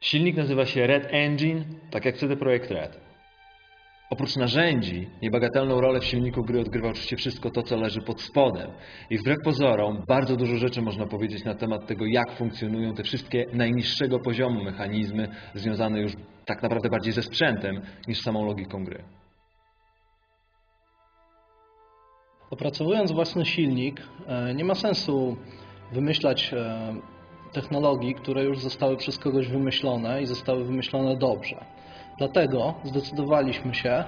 Silnik nazywa się Red Engine, tak jak CD Projekt Red. Oprócz narzędzi, niebagatelną rolę w silniku gry odgrywa oczywiście wszystko to, co leży pod spodem. I wbrew pozorom, bardzo dużo rzeczy można powiedzieć na temat tego, jak funkcjonują te wszystkie najniższego poziomu mechanizmy, związane już tak naprawdę bardziej ze sprzętem, niż z samą logiką gry. Opracowując własny silnik, e, nie ma sensu wymyślać e, technologii, które już zostały przez kogoś wymyślone i zostały wymyślone dobrze. Dlatego zdecydowaliśmy się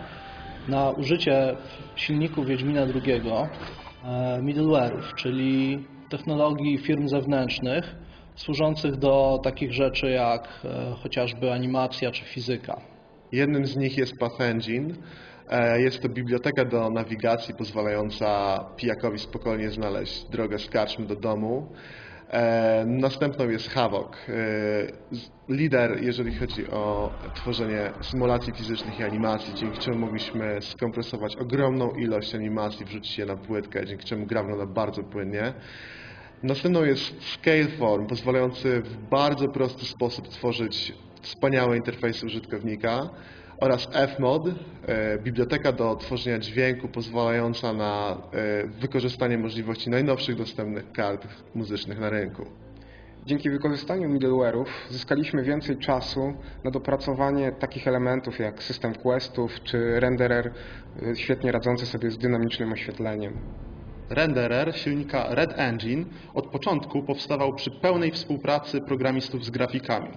na użycie w silniku Wiedźmina II e, middleware'ów, czyli technologii firm zewnętrznych służących do takich rzeczy jak e, chociażby animacja czy fizyka. Jednym z nich jest Path Engine. E, Jest to biblioteka do nawigacji pozwalająca pijakowi spokojnie znaleźć drogę z karczmy do domu. Następną jest Havok. E, Lider, jeżeli chodzi o tworzenie symulacji fizycznych i animacji, dzięki czemu mogliśmy skompresować ogromną ilość animacji, wrzucić je na płytkę, dzięki czemu gra wygląda bardzo płynnie. Następną jest Scaleform, pozwalający w bardzo prosty sposób tworzyć wspaniałe interfejsy użytkownika oraz Fmod, e, biblioteka do tworzenia dźwięku pozwalająca na e, wykorzystanie możliwości najnowszych dostępnych kart muzycznych na rynku. Dzięki wykorzystaniu middleware'ów zyskaliśmy więcej czasu na dopracowanie takich elementów jak system questów czy renderer y, świetnie radzący sobie z dynamicznym oświetleniem. Renderer silnika Red Engine od początku powstawał przy pełnej współpracy programistów z grafikami.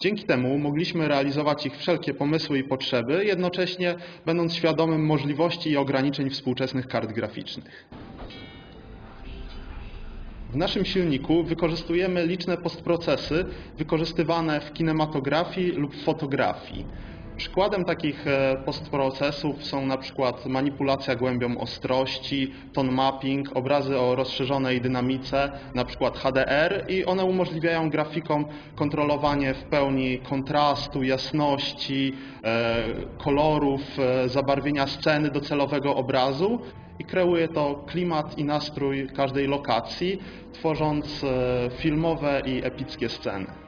Dzięki temu mogliśmy realizować ich wszelkie pomysły i potrzeby, jednocześnie będąc świadomym możliwości i ograniczeń współczesnych kart graficznych. W naszym silniku wykorzystujemy liczne postprocesy wykorzystywane w kinematografii lub fotografii. Przykładem takich e, postprocesów są na przykład manipulacja głębią ostrości, tone mapping, obrazy o rozszerzonej dynamice, na przykład HDR i one umożliwiają grafikom kontrolowanie w pełni kontrastu, jasności, e, kolorów, e, zabarwienia sceny docelowego obrazu i kreuje to klimat i nastrój każdej lokacji, tworząc filmowe i epickie sceny.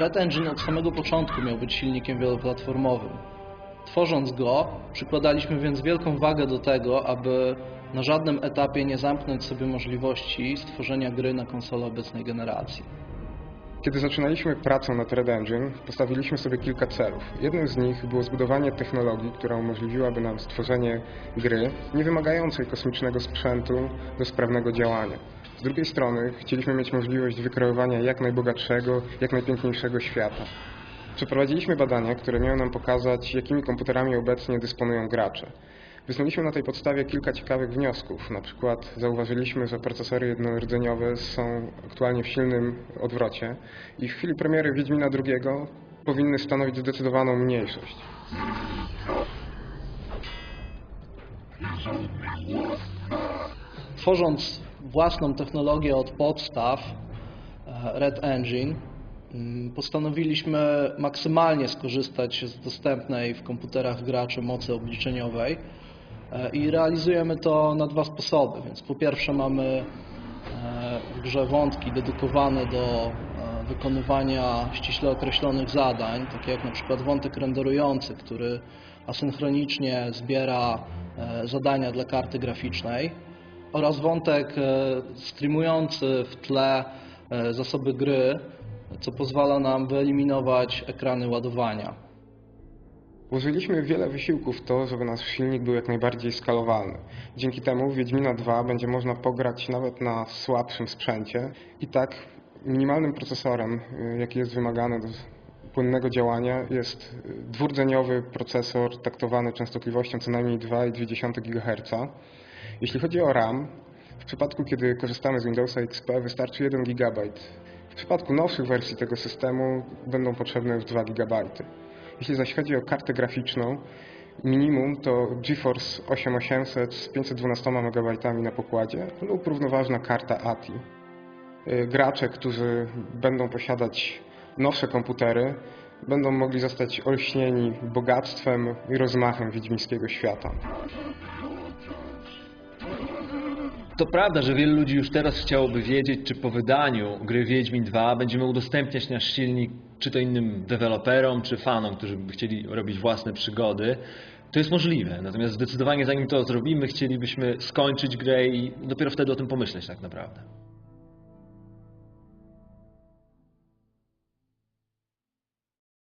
Red Engine od samego początku miał być silnikiem wieloplatformowym. Tworząc go, przykładaliśmy więc wielką wagę do tego, aby na żadnym etapie nie zamknąć sobie możliwości stworzenia gry na konsolę obecnej generacji. Kiedy zaczynaliśmy pracę nad Red Engine, postawiliśmy sobie kilka celów. Jednym z nich było zbudowanie technologii, która umożliwiłaby nam stworzenie gry nie wymagającej kosmicznego sprzętu do sprawnego działania. Z drugiej strony chcieliśmy mieć możliwość wykreowania jak najbogatszego, jak najpiękniejszego świata. Przeprowadziliśmy badania, które miały nam pokazać, jakimi komputerami obecnie dysponują gracze. Wysnuliśmy na tej podstawie kilka ciekawych wniosków. Na przykład zauważyliśmy, że procesory jednorodzeniowe są aktualnie w silnym odwrocie i w chwili premiery Wiedźmina II powinny stanowić zdecydowaną mniejszość. Tworząc własną technologię od podstaw, e, Red Engine, mm, postanowiliśmy maksymalnie skorzystać z dostępnej w komputerach graczy mocy obliczeniowej i realizujemy to na dwa sposoby. Więc po pierwsze mamy e, w grze wątki dedykowane do e, wykonywania ściśle określonych zadań, takie jak na przykład wątek renderujący, który asynchronicznie zbiera e, zadania dla karty graficznej oraz wątek e, streamujący w tle e, zasoby gry, co pozwala nam wyeliminować ekrany ładowania. Włożyliśmy wiele wysiłków w to, żeby nasz silnik był jak najbardziej skalowalny. Dzięki temu Wiedźmina 2 będzie można pograć nawet na słabszym sprzęcie i tak minimalnym procesorem, y, jaki jest wymagany do płynnego działania jest y, dwurdzeniowy procesor taktowany częstotliwością co najmniej 2,2 GHz. Jeśli chodzi o RAM, w przypadku kiedy korzystamy z Windowsa XP wystarczy 1 GB. W przypadku nowszych wersji tego systemu będą potrzebne już 2 GB. Jeśli zaś chodzi o kartę graficzną, minimum to GeForce 8800 z 512 MB na pokładzie lub równoważna karta ATI. Y, Gracze, którzy będą posiadać nowsze komputery, będą mogli zostać olśnieni bogactwem i rozmachem wiedźmińskiego świata. To prawda, że wielu ludzi już teraz chciałoby wiedzieć, czy po wydaniu gry Wiedźmin 2 będziemy udostępniać nasz silnik czy to innym deweloperom, czy fanom, którzy by chcieli robić własne przygody. To jest możliwe, natomiast zdecydowanie zanim to zrobimy, chcielibyśmy skończyć grę i dopiero wtedy o tym pomyśleć tak naprawdę.